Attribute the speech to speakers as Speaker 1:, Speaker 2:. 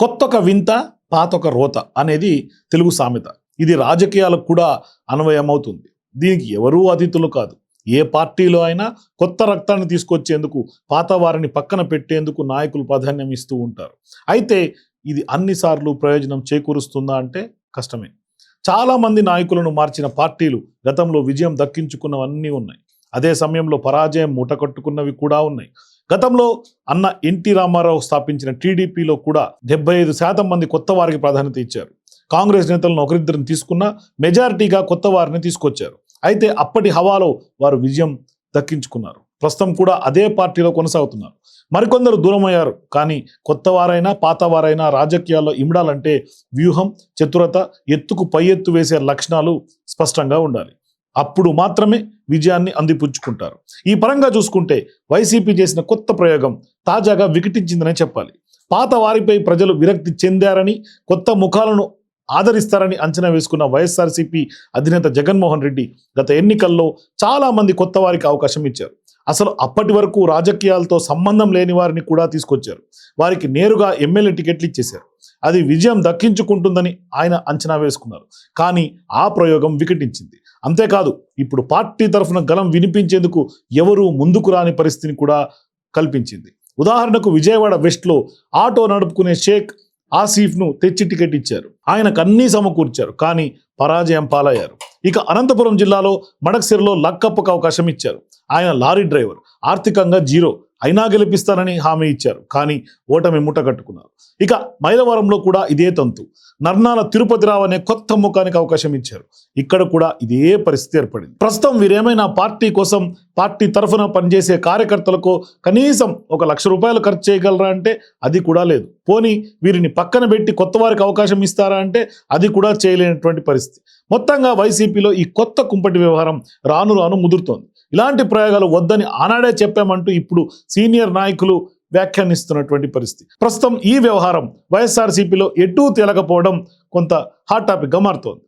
Speaker 1: కొత్తొక వింత పాతొక రోత అనేది తెలుగు సామెత. ఇది రాజకీయాలకు కూడా అన్వయమవుతుంది. దీనికి ఎవరూ అతిథులు కాదు. ఏ పార్టీలో అయినా కొత్త రక్తాన్ని తీసుకొచ్చేందుకు పాత వారిని పక్కన పెట్టేందుకు నాయకులు ప్రాధాన్యం ఇస్తూ ఉంటారు. అయితే ఇది అన్నిసార్లు ప్రయోజనం చేకూరుస్తుందా అంటే కష్టమే. చాలామంది నాయకులను మార్చిన పార్టీలు గతంలో విజయం దక్కించుకున్నవన్నీ ఉన్నాయి. అదే సమయంలో పరాజయం మూటకట్టుకున్నవి కూడా ఉన్నాయి. గతంలో అన్న ఎన్టీ రామారావు స్థాపించిన టీడీపీలో కూడా డెబ్బై ఐదు శాతం మంది కొత్త వారికి ప్రాధాన్యత ఇచ్చారు. కాంగ్రెస్ నేతలను ఒకరిద్దరిని తీసుకున్న మెజారిటీగా కొత్త వారిని తీసుకొచ్చారు. అయితే అప్పటి హవాలో వారు విజయం దక్కించుకున్నారు. ప్రస్తుతం కూడా అదే పార్టీలో కొనసాగుతున్నారు. మరికొందరు దూరమయ్యారు. కానీ కొత్త వారైనా పాత వారైనా రాజకీయాల్లో ఇమడాలంటే వ్యూహం చతురత ఎత్తుకు పై ఎత్తు వేసే లక్షణాలు స్పష్టంగా ఉండాలి. అప్పుడు మాత్రమే విజయాన్ని అందిపుచ్చుకుంటారు. ఈ పరంగా చూసుకుంటే వైసీపీ చేసిన కొత్త ప్రయోగం తాజాగా వికటించిందనే చెప్పాలి. పాత వారిపై ప్రజలు విరక్తి చెందారని కొత్త ముఖాలను ఆదరిస్తారని అంచనా వేసుకున్న వైఎస్ఆర్సీపీ అధినేత జగన్మోహన్ రెడ్డి గత ఎన్నికల్లో చాలామంది కొత్త వారికి అవకాశం ఇచ్చారు. అసలు అప్పటి వరకు రాజకీయాలతో సంబంధం లేని వారిని కూడా తీసుకొచ్చారు. వారికి నేరుగా ఎమ్మెల్యే టికెట్లు ఇచ్చేశారు. అది విజయం దక్కించుకుంటుందని ఆయన అంచనా వేసుకున్నారు. కానీ ఆ ప్రయోగం వికటించింది. అంతేకాదు ఇప్పుడు పార్టీ తరఫున గలం వినిపించేందుకు ఎవరూ ముందుకు రాని పరిస్థితిని కూడా కల్పించింది. ఉదాహరణకు విజయవాడ వెస్ట్లో ఆటో నడుపుకునే షేక్ ఆసిఫ్ను తెచ్చి టికెట్ ఇచ్చారు. ఆయనకు అన్నీ సమకూర్చారు కానీ పరాజయం పాలయ్యారు. ఇక అనంతపురం జిల్లాలో మడక్సిరిలో లక్కప్పకు అవకాశం ఇచ్చారు. ఆయన లారీ డ్రైవర్ ఆర్థికంగా జీరో. అయినా గెలిపిస్తానని హామీ ఇచ్చారు. కానీ ఓటమి మూట కట్టుకున్నారు. ఇక మైలవరంలో కూడా ఇదే తంతు. నర్నాల తిరుపతి రావు అనే కొత్త ముఖానికి అవకాశం ఇచ్చారు. ఇక్కడ కూడా ఇదే పరిస్థితి ఏర్పడింది. ప్రస్తుతం వీరేమైనా పార్టీ కోసం పార్టీ తరఫున పనిచేసే కార్యకర్తలకు కనీసం ఒక లక్ష రూపాయలు ఖర్చు చేయగలరా అంటే అది కూడా లేదు. పోనీ వీరిని పక్కన పెట్టి కొత్త వారికి అవకాశం ఇస్తారా అంటే అది కూడా చేయలేనటువంటి పరిస్థితి. మొత్తంగా వైసీపీలో ఈ కొత్త కుంపటి వ్యవహారం రాను రాను ముదురుతోంది. ఇలాంటి ప్రయోగాలు వద్దని ఆనాడే చెప్పామంటూ ఇప్పుడు సీనియర్ నాయకులు వ్యాఖ్యానిస్తున్నటువంటి పరిస్థితి. ప్రస్తుతం ఈ వ్యవహారం వైఎస్ఆర్సీపీలో ఎటూ తేలకపోవడం కొంత హాట్ టాపిక్గా మారుతోంది.